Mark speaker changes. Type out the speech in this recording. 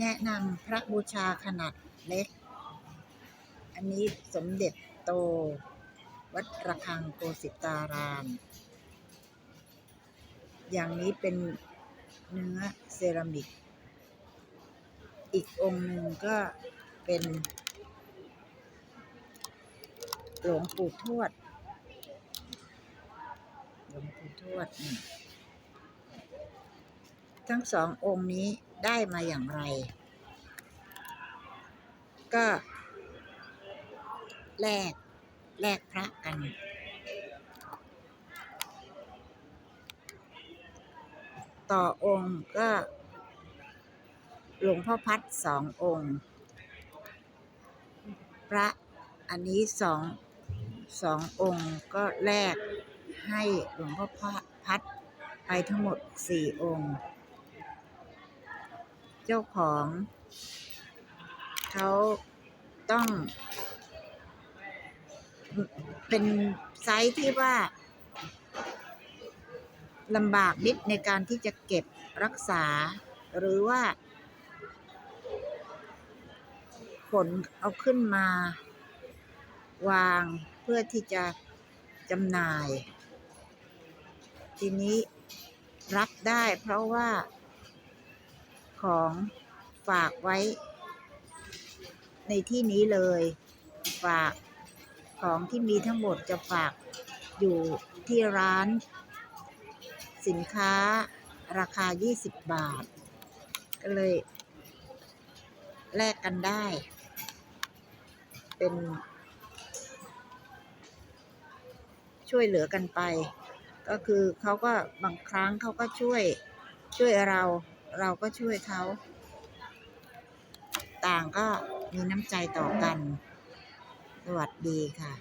Speaker 1: แนะนำพระบูชาขนาดเล็ก อันนี้สมเด็จโต วัดระฆังโกสิตาราม อย่างนี้เป็นเนื้อเซรามิก อีกองค์หนึ่งก็เป็น หลวงปู่ทวด หลวงปู่ทวดนี่ทั้งสององค์นี้ ได้มาอย่างไร ก็แลกแลกพระกัน ต่อองค์ก็หลวงพ่อพัดสององค์ พระอันนี้สองสององค์ก็แลกให้หลวงพ่อพัดไปทั้งหมดสี่องค์ เจ้าของเขาต้อง เป็นไซส์ที่ว่าลำบากนิดในการที่จะเก็บรักษา หรือว่าขนเอาขึ้นมา วางเพื่อที่จะจำหน่าย ทีนี้รับได้เพราะว่า ของฝากไว้ ในที่นี้เลย ฝากของที่มีทั้งหมดจะฝากอยู่ที่ร้าน สินค้าราคา 20 บาท ก็เลย แลกกันได้ เป็น ช่วยเหลือกันไป ก็คือเขาก็บางครั้งเขาก็ช่วยช่วยเรา เราก็ช่วยเขา ต่างก็มีน้ำใจต่อกัน สวัสดีค่ะ